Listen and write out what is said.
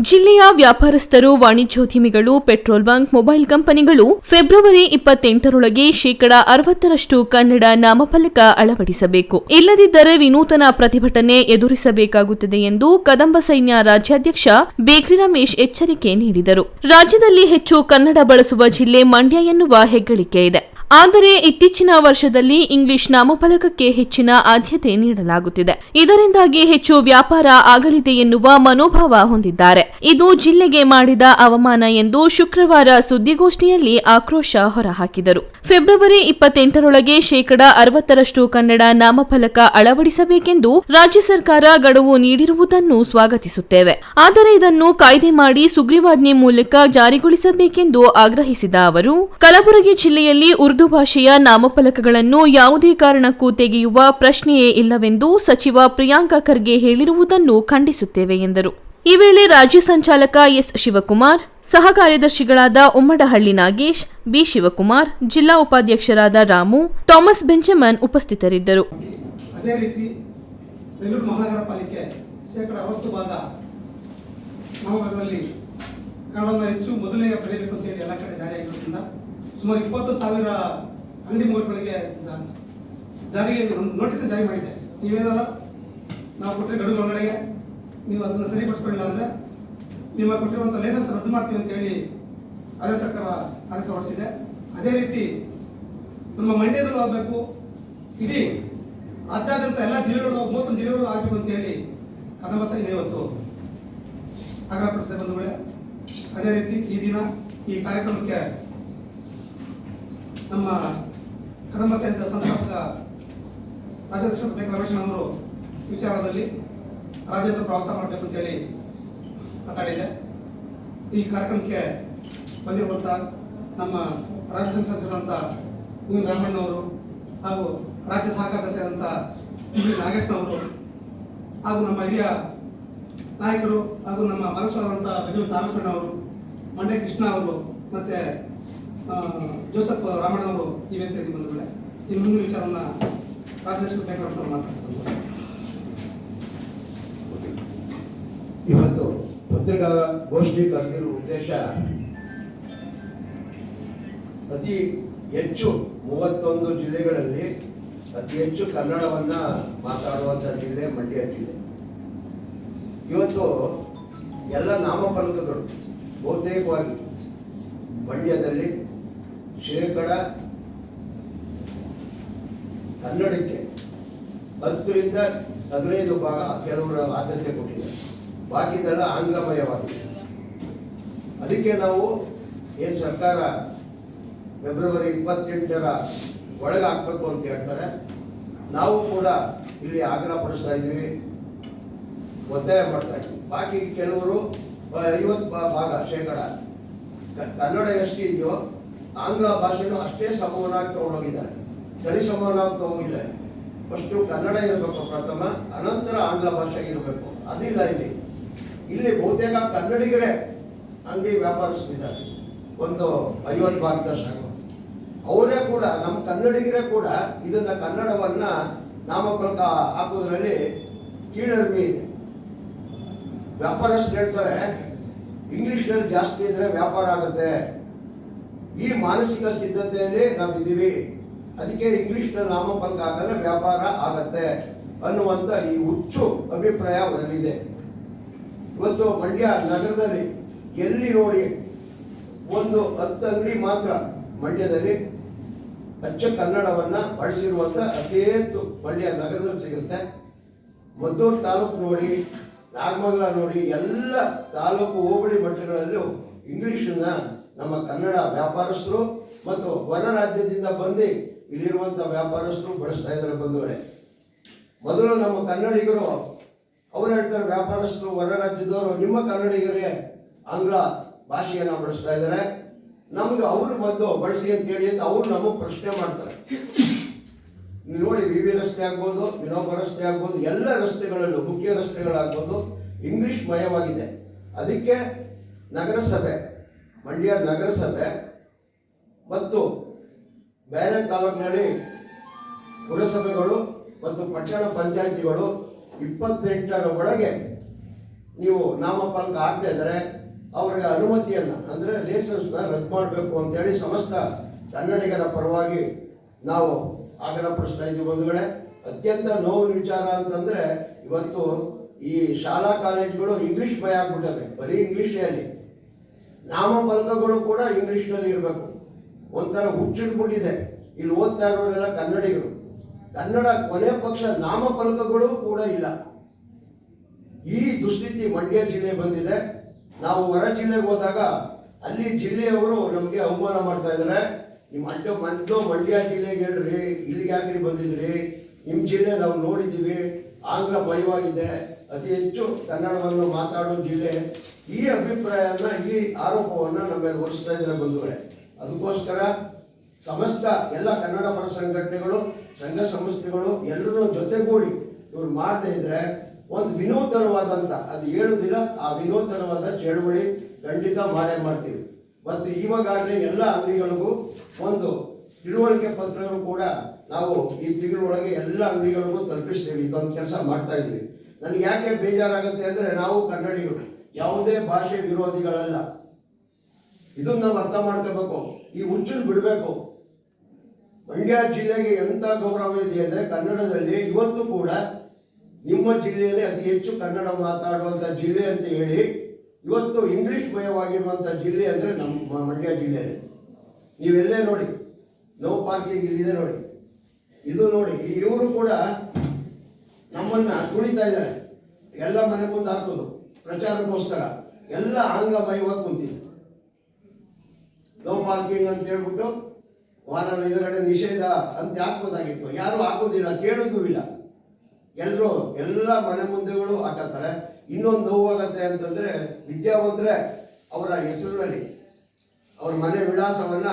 ಜಿಲ್ಲೆಯ ವ್ಯಾಪಾರಸ್ಥರು, ವಾಣಿಜ್ಯೋದ್ಯಮಿಗಳು, ಪೆಟ್ರೋಲ್ ಬಂಕ್, ಮೊಬೈಲ್ ಕಂಪನಿಗಳು ಫೆಬ್ರವರಿ ಇಪ್ಪತ್ತೆಂಟರೊಳಗೆ ಶೇಕಡಾ ಅರವತ್ತರಷ್ಟು ಕನ್ನಡ ನಾಮಫಲಕ ಅಳವಡಿಸಬೇಕು. ಇಲ್ಲದಿದ್ದರೆ ವಿನೂತನ ಪ್ರತಿಭಟನೆ ಎದುರಿಸಬೇಕಾಗುತ್ತದೆ ಎಂದು ಕದಂಬ ಸೈನ್ಯ ರಾಜ್ಯಾಧ್ಯಕ್ಷ ಬೇಕ್ರಿ ರಮೇಶ್ ಎಚ್ಚರಿಕೆ ನೀಡಿದರು. ರಾಜ್ಯದಲ್ಲಿ ಹೆಚ್ಚು ಕನ್ನಡ ಬಳಸುವ ಜಿಲ್ಲೆ ಮಂಡ್ಯ ಎನ್ನುವ ಹೆಗ್ಗಳಿಕೆ ಇದೆ. ಆದರೆ ಇತ್ತೀಚಿನ ವರ್ಷದಲ್ಲಿ ಇಂಗ್ಲಿಷ್ ನಾಮಫಲಕಕ್ಕೆ ಹೆಚ್ಚಿನ ಆದ್ಯತೆ ನೀಡಲಾಗುತ್ತಿದೆ. ಇದರಿಂದಾಗಿ ಹೆಚ್ಚು ವ್ಯಾಪಾರ ಆಗಲಿದೆ ಎನ್ನುವ ಮನೋಭಾವ ಹೊಂದಿದ್ದಾರೆ. ಇದು ಜಿಲ್ಲೆಗೆ ಮಾಡಿದ ಅವಮಾನ ಎಂದು ಶುಕ್ರವಾರ ಸುದ್ದಿಗೋಷ್ಠಿಯಲ್ಲಿ ಆಕ್ರೋಶ ಹೊರಹಾಕಿದರು. ಫೆಬ್ರವರಿ ಇಪ್ಪತ್ತೆಂಟರೊಳಗೆ ಶೇಕಡಾ ಅರವತ್ತರಷ್ಟು ಕನ್ನಡ ನಾಮಫಲಕ ಅಳವಡಿಸಬೇಕೆಂದು ರಾಜ್ಯ ಸರ್ಕಾರ ಗಡುವು ನೀಡಿರುವುದನ್ನು ಸ್ವಾಗತಿಸುತ್ತೇವೆ. ಆದರೆ ಇದನ್ನು ಕಾಯ್ದೆ ಮಾಡಿ ಸುಗ್ರೀವಾಜ್ಞೆ ಮೂಲಕ ಜಾರಿಗೊಳಿಸಬೇಕೆಂದು ಆಗ್ರಹಿಸಿದ ಅವರು, ಕಲಬುರಗಿ ಜಿಲ್ಲೆಯಲ್ಲಿ ಉರ್ದು ಭಾಷೆಯ ನಾಮಫಲಕಗಳನ್ನು ಯಾವುದೇ ಕಾರಣಕ್ಕೂ ತೆಗೆಯುವ ಪ್ರಶ್ನೆಯೇ ಇಲ್ಲವೆಂದು ಸಚಿವ ಪ್ರಿಯಾಂಕ ಖರ್ಗೆ ಹೇಳಿರುವುದನ್ನು ಖಂಡಿಸುತ್ತೇವೆ ಎಂದರು. ಈ ವೇಳೆ ರಾಜ್ಯ ಸಂಚಾಲಕ ಎಸ್ ಶಿವಕುಮಾರ್, ಸಹ ಕಾರ್ಯದರ್ಶಿಗಳಾದ ಉಮ್ಮಡಹಳ್ಳಿ ನಾಗೇಶ್, ಬಿ ಶಿವಕುಮಾರ್, ಜಿಲ್ಲಾ ಉಪಾಧ್ಯಕ್ಷರಾದ ರಾಮು, ಥಾಮಸ್ ಬೆಂಜಮನ್ ಉಪಸ್ಥಿತರಿದ್ದರು. ಅದೇ ರೀತಿ ಬೆಂಗಳೂರು ಮಹಾನಗರ ಪಾಲಿಕೆ ಶೇಕಡ ಅರವತ್ತು ಭಾಗ ನವಭಾಗದಲ್ಲಿ ಕನ್ನಡವನ್ನು ಹೆಚ್ಚು ಮೊದಲನೇ ಪಡೆಯಬೇಕು ಅಂತ ಹೇಳಿ ಎಲ್ಲ ಕಡೆ ಜಾರಿಯಾಗಿರೋದ್ರಿಂದ ಸುಮಾರು ಇಪ್ಪತ್ತು ಸಾವಿರ ಅಂಗಡಿ ಮೂವರುಗಳಿಗೆ ಜಾರಿಗೆ ನೋಟಿಸ್ ಜಾರಿ ಮಾಡಿದೆ ನೀವೇನಾರ ನಾವು ಕೊಟ್ಟರೆ ಗಡುವು ಒಳಗಡೆಗೆ ನೀವು ಅದನ್ನು ಸರಿಪಡಿಸ್ಕೊಳ್ಳಿಲ್ಲ ಅಂದರೆ ನಿಮ್ಮ ಕೊಟ್ಟಿರುವಂಥ ಲೈಸೆನ್ಸ್ ರದ್ದು ಮಾಡ್ತೀವಿ ಅಂತ ಹೇಳಿ ರಾಜ್ಯ ಸರ್ಕಾರ ಆದೇಶ ಹೊರಡಿಸಿದೆ. ಅದೇ ರೀತಿ ನಮ್ಮ ಮಂಡ್ಯದಲ್ಲೂ ಆಗಬೇಕು, ಇಡೀ ರಾಜ್ಯಾದ್ಯಂತ ಎಲ್ಲ ಜಿಲ್ಲೆಗಳು ಮೂವತ್ತೊಂದು ಜಿಲ್ಲೆಗಳು ಆಗಬೇಕು ಅಂತ ಹೇಳಿ ಕದಂಬ ಸೈನ್ಯ ಇವತ್ತು ಆಗ್ರಹಪಡಿಸಿದೆ ಬಂಧುಗಳೇ. ಅದೇ ರೀತಿ ಈ ದಿನ ಈ ಕಾರ್ಯಕ್ರಮಕ್ಕೆ ನಮ್ಮ ಕದಂಬ ಸಹಿತ ಸಂಸ್ಥಾಪಕ ಬೇಕ ರಮೇಶನ್ ಅವರು ವಿಚಾರದಲ್ಲಿ ರಾಜ್ಯದ ಪ್ರವಾಸ ಹೇಳಿ ಮಾತಾಡಿದೆ ಈ ಕಾರ್ಯಕ್ರಮಕ್ಕೆ ಬಂದಿರುವಂಥ ನಮ್ಮ ರಾಜ್ಯ ಸಂಸದರಾದಂಥ ಹೂವಿನ ರಾಮಣ್ಣವರು ಹಾಗೂ ರಾಜ್ಯ ಸಹಕಾರ ವಿ ನಾಗೇಶ್ನವರು ಹಾಗೂ ನಮ್ಮ ಹಿರಿಯ ನಾಯಕರು ಹಾಗೂ ನಮ್ಮ ಮನಸ್ಸಾದಂಥ ಬೆಜಮನ್ ತಾಮಸಣ್ಣ ಅವರು ಮಂಡ್ಯ ಕೃಷ್ಣ ಅವರು ಮತ್ತೆ ಜೋಸಫ್ ರಾಮಣ್ಣ ಅವರು ಈ ವೇದಿಕೆಯಲ್ಲಿ ಬಂಧುಗಳೇ ಇನ್ನು ಮುಂದಿನ ವಿಚಾರವನ್ನು ರಾಜ್ಯದಷ್ಟು ಬೇಕಾದವರು ಮಾತಾಡ್ತಾರೆ. ಇವತ್ತು ಪತ್ರಿಕಾಗೋಷ್ಠಿ ಕರೆದಿರುವ ಉದ್ದೇಶ ಅತಿ ಹೆಚ್ಚು ಮೂವತ್ತೊಂದು ಜಿಲ್ಲೆಗಳಲ್ಲಿ ಅತಿ ಹೆಚ್ಚು ಕನ್ನಡವನ್ನ ಮಾತಾಡುವಂಥ ಜಿಲ್ಲೆ ಮಂಡ್ಯ ಜಿಲ್ಲೆ. ಇವತ್ತು ಎಲ್ಲ ನಾಮಫಲಕಗಳು ಬಹುತೇಕವಾಗಿ ಮಂಡ್ಯದಲ್ಲಿ ಶೇಕಡ ಕನ್ನಡಕ್ಕೆ ಹತ್ತರಿಂದ ಹದಿನೈದು ಭಾಗ ಕೆಲವರು ಆದ್ಯತೆ ಕೊಟ್ಟಿದ್ದಾರೆ. ಬಾಕಿದೆಲ್ಲ ಆಂಗ್ಲಮಯವಾಗಿದೆ. ಅದಕ್ಕೆ ನಾವು ಏನು ಸರ್ಕಾರ ಫೆಬ್ರವರಿ ಇಪ್ಪತ್ತೆಂಟರ ಒಳಗೆ ಹಾಕ್ಬೇಕು ಅಂತ ಹೇಳ್ತಾರೆ. ನಾವು ಕೂಡ ಇಲ್ಲಿ ಆಗ್ರಹ ಪಡಿಸ್ತಾ ಇದ್ದೀವಿ. ಒತ್ತಾಯ ಮಾಡ್ತಾ ಇದ್ದೀವಿ. ಬಾಕಿ ಕೆಲವರು ಐವತ್ತು ಭಾಗ ಶೇಕಡ. ಕನ್ನಡ ಎಷ್ಟಿದೆಯೋ ಆಂಗ್ಲ ಭಾಷೆನೂ ಅಷ್ಟೇ ಸಮವನಾಗಿ ತಗೊಂಡೋಗಿದ್ದಾರೆ. ಸರಿ ಸಮವನಾಗಿ ತಗೊಂಡಿದ್ದಾರೆ ಫಸ್ಟು ಕನ್ನಡ ಇರಬೇಕು ಪ್ರಥಮ, ಅನಂತರ ಆಂಗ್ಲ ಭಾಷೆ ಇರಬೇಕು. ಅದಿಲ್ಲ ಇಲ್ಲಿ. ಇಲ್ಲಿ ಬಹುತೇಕ ಕನ್ನಡಿಗರೇ ಅಂಗಡಿ ವ್ಯಾಪಾರಿಸ್ತಿದ್ದಾರೆ. ಒಂದು ಐವತ್ತು ಭಾಗದಷ್ಟು ಅವರೇ ಕೂಡ, ನಮ್ಮ ಕನ್ನಡಿಗರೇ ಕೂಡ ಇದನ್ನ ಕನ್ನಡವನ್ನ ನಾಮಫಲಕ ಹಾಕೋದ್ರಲ್ಲಿ ಕೀಳರ್ಮಿ ಇದೆ. ವ್ಯಾಪಾರಸ್ಥರು ಹೇಳ್ತಾರೆ ಇಂಗ್ಲಿಷ್ನಲ್ಲಿ ಜಾಸ್ತಿ ಇದ್ರೆ ವ್ಯಾಪಾರ ಆಗುತ್ತೆ. ಈ ಮಾನಸಿಕ ಸಿದ್ಧತೆಯಲ್ಲಿ ನಾವಿದ್ದೀವಿ ಅದಕ್ಕೆ ಇಂಗ್ಲಿಷ್ನಲ್ಲಿ ನಾಮಫಲಕ ಹಾಕಿದ್ರೆ ವ್ಯಾಪಾರ ಆಗತ್ತೆ ಅನ್ನುವಂಥ ಈ ಹುಚ್ಚು ಅಭಿಪ್ರಾಯ ಅವರಲ್ಲಿದೆ. ಇವತ್ತು ಮಂಡ್ಯ ನಗರದಲ್ಲಿ ಎಲ್ಲಿ ನೋಡಿ ಒಂದು ಹತ್ತು ಅಂಗಡಿ ಮಾತ್ರ ಮಂಡ್ಯದಲ್ಲಿ ಅಚ್ಚ ಕನ್ನಡವನ್ನ ಬಳಸಿರುವಂತ ಅತಿ ಹೆಚ್ಚು ಮಂಡ್ಯ ನಗರದಲ್ಲಿ ಸಿಗುತ್ತೆ. ಮದ್ದೂರು ತಾಲೂಕು ನೋಡಿ, ನಾಗಮಂಗಲ ನೋಡಿ, ಎಲ್ಲ ತಾಲೂಕು ಹೋಬಳಿ ಮಟ್ಟಗಳಲ್ಲೂ ಇಂಗ್ಲಿಷನ್ನ ನಮ್ಮ ಕನ್ನಡ ವ್ಯಾಪಾರಸ್ಥರು ಮತ್ತು ಹೊರ ರಾಜ್ಯದಿಂದ ಬಂದು ಇಲ್ಲಿರುವಂಥ ವ್ಯಾಪಾರಸ್ಥರು ಬಳಸ್ತಾ ಇದ್ದಾರೆ ಬಂಧುಗಳೇ. ಮೊದಲು ನಮ್ಮ ಕನ್ನಡಿಗರು, ಅವ್ರು ಹೇಳ್ತಾರೆ ವ್ಯಾಪಾರಸ್ಥರು ಹೊರ ರಾಜ್ಯದವರು, ನಿಮ್ಮ ಕನ್ನಡಿಗರೇ ಆಂಗ್ಲ ಭಾಷೆಯನ್ನ ಬಳಸ್ತಾ ಇದ್ದಾರೆ. ನಮ್ಗೆ ಅವರು ಬಂದು ಬಳಸಿ ಅಂತ ಹೇಳಿ ಅಂತ ಅವ್ರು ನಮಗೆ ಪ್ರಶ್ನೆ ಮಾಡ್ತಾರೆ. ನೀವು ನೋಡಿ ವಿ ವಿ ರಸ್ತೆ ಆಗ್ಬೋದು, ವಿನೋಬ ರಸ್ತೆ ಆಗ್ಬೋದು, ಎಲ್ಲ ರಸ್ತೆಗಳಲ್ಲೂ ಮುಖ್ಯ ರಸ್ತೆಗಳಾಗ್ಬೋದು, ಇಂಗ್ಲಿಷ್ ಮಯವಾಗಿದೆ. ಅದಕ್ಕೆ ನಗರಸಭೆ ಮಂಡ್ಯ ನಗರಸಭೆ ಮತ್ತು ಬೇರೆ ತಾಲೂಕಿನಲ್ಲಿ ಪುರಸಭೆಗಳು ಮತ್ತು ಪಟ್ಟಣ ಪಂಚಾಯಿತಿಗಳು ಇಪ್ಪತ್ತೆಂಟರ ಒಳಗೆ ನೀವು ನಾಮಫಲಕ ಆಗ್ತಾ ಇದ್ದಾರೆ, ಅವರಿಗೆ ಅನುಮತಿಯನ್ನು, ಅಂದರೆ ಲೈಸೆನ್ಸ್ನ ರದ್ದು ಮಾಡಬೇಕು ಅಂತೇಳಿ ಸಮಸ್ತ ಕನ್ನಡಿಗರ ಪರವಾಗಿ ನಾವು ಆಗ್ರಹಪಡಿಸ್ತಾ ಇದ್ದೀವಿ ಬಂಧುಗಳೇ. ಅತ್ಯಂತ ನೋವಿನ ವಿಚಾರ ಅಂತಂದರೆ ಇವತ್ತು ಈ ಶಾಲಾ ಕಾಲೇಜುಗಳು ಇಂಗ್ಲೀಷ್ ಭಯ ಆಗ್ಬಿಟ್ಟವೆ, ಬರೀ ಇಂಗ್ಲೀಷೇ ಅಲ್ಲಿ. ನಾಮಫಲಕಗಳು ಕೂಡ ಇಂಗ್ಲೀಷ್ನಲ್ಲಿ ಇರಬೇಕು. ಒಂಥರ ಹುಚ್ಚಿಡ್ಬಿಟ್ಟಿದೆ ಇಲ್ಲಿ ಓದ್ತಾ ಇರೋರೆಲ್ಲ ಕನ್ನಡಿಗರು. ಕನ್ನಡ ಕೊನೆ ಪಕ್ಷ ನಾಮಫಲಕಗಳು ಕೂಡ ಇಲ್ಲ. ಈ ದುಸ್ಥಿತಿ ಮಂಡ್ಯ ಜಿಲ್ಲೆ ಬಂದಿದೆ. ನಾವು ಹೊರ ಜಿಲ್ಲೆಗೆ ಹೋದಾಗ ಅಲ್ಲಿ ಜಿಲ್ಲೆಯವರು ನಮಗೆ ಅವಮಾನ ಮಾಡ್ತಾ ಇದ್ದಾರೆ ನಿಮ್ಮ ಮಂಡ್ಯ ಮಂಡ್ಯ ಮಂಡ್ಯ ಜಿಲ್ಲೆಗೆ ಹೇಳ್ರಿ, ಇಲ್ಲಿಗೆ ಯಾಕ್ರಿ ಬಂದಿದ್ರಿ? ನಿಮ್ಮ ಜಿಲ್ಲೆ ನಾವು ನೋಡಿದ್ದೀವಿ. ಆಂಗ್ಲ ಮಯವಾಗಿದೆ ಅತಿ ಹೆಚ್ಚು ಕನ್ನಡವನ್ನು ಮಾತಾಡೋ ಜಿಲ್ಲೆ ಈ ಅಭಿಪ್ರಾಯನ, ಈ ಆರೋಪವನ್ನು ನಮ್ಮ ಮೇಲೆ ಹೊರಿಸ್ತಾ ಇದ್ದಾರೆ ಬಂಧುಗಳೇ ಅದಕ್ಕೋಸ್ಕರ ಸಮಸ್ತ ಎಲ್ಲ ಕನ್ನಡ ಪರ ಸಂಘಟನೆಗಳು, ಸಂಘ ಸಂಸ್ಥೆಗಳು ಎಲ್ಲರೂ ಜೊತೆಗೂಡಿ ಇವ್ರು ಮಾಡದೇ ಇದ್ರೆ ಒಂದು ವಿನೂತನವಾದಂತ, ಅದು ಹೇಳುದಿಲ್ಲ, ಆ ವಿನೂತನವಾದ ಚಳುವಳಿ ಖಂಡಿತ ಮಾಡೇ ಮಾಡ್ತೀವಿ. ಮತ್ತು ಇವಾಗಾಗಲೇ ಎಲ್ಲ ಅಂಗಡಿಗಳಿಗೂ ಒಂದು ತಿಳುವಳಿಕೆ ಪತ್ರಗಳು ಕೂಡ ನಾವು ಈ ತಿಂಗಳೊಳಗೆ ಎಲ್ಲ ಅಂಗಡಿಗಳಿಗೂ ತಲುಪಿಸ್ತೀವಿ. ಇದೊಂದು ಕೆಲಸ ಮಾಡ್ತಾ ಇದ್ದೀವಿ. ನನಗೆ ಯಾಕೆ ಬೇಜಾರಾಗುತ್ತೆ ಅಂದ್ರೆ ನಾವು ಕನ್ನಡಿಗರು. ಯಾವುದೇ ಭಾಷೆ ವಿರೋಧಿಗಳಲ್ಲ. ಇದನ್ನ ನಾವು ಅರ್ಥ ಮಾಡ್ಕೋಬೇಕು. ಈ ಹುಚ್ಚನ್ನು ಬಿಡಬೇಕು. ಮಂಡ್ಯ ಜಿಲ್ಲೆಗೆ ಎಂತ ಗೌರವ ಇದೆ ಅಂದ್ರೆ ಕನ್ನಡದಲ್ಲಿ ಇವತ್ತು ಕೂಡ ನಿಮ್ಮ ಜಿಲ್ಲೆಯಲ್ಲಿ ಅತಿ ಹೆಚ್ಚು ಕನ್ನಡ ಮಾತಾಡುವಂತ ಜಿಲ್ಲೆ ಅಂತ ಹೇಳಿ, ಇವತ್ತು ಇಂಗ್ಲಿಷ್ ಭಯವಾಗಿರುವಂತ ಜಿಲ್ಲೆ ಅಂದ್ರೆ ನಮ್ಮ ಮಂಡ್ಯ ಜಿಲ್ಲೆಯಲ್ಲಿ. ನೀವೆಲ್ಲೇ ನೋಡಿ. ನೋ ಪಾರ್ಕಿಂಗ್ ಇಲ್ಲಿದೆ ನೋಡಿ. ಇದು ನೋಡಿ, ಇವರು ಕೂಡ ನಮ್ಮನ್ನ ತುಳಿತಾ ಇದ್ದಾರೆ. ಎಲ್ಲ ಮನೆ ಮುಂದೆ ಹಾಕೋದು. ಪ್ರಚಾರಕ್ಕೋಸ್ಕರ ಎಲ್ಲ ಆಂಗ್ಲಮಯವಾಗಿ ಕುಂತಿದ್ರು ನೋ ಪಾರ್ಕಿಂಗ್ ಅಂತ ಹೇಳ್ಬಿಟ್ಟು ವಾರ ನಿಲುಗಡೆ ನಿಷೇಧ ಅಂತ ಹಾಕ್ಬೋದಾಗಿತ್ತು ಯಾರು ಹಾಕೋದಿಲ್ಲ, ಕೇಳೋದು ಇಲ್ಲ. ಎಲ್ಲರೂ ಎಲ್ಲ ಮನೆ ಮುಂದೆಗಳು ಹಾಕತ್ತಾರೆ. ಇನ್ನೊಂದು ನೋವಾಗತ್ತೆ ಅಂತಂದ್ರೆ ವಿದ್ಯಾವಂತರೆ ಅವರ ಹೆಸರಿನಲ್ಲಿ ಅವ್ರ ಮನೆ ವಿಳಾಸವನ್ನ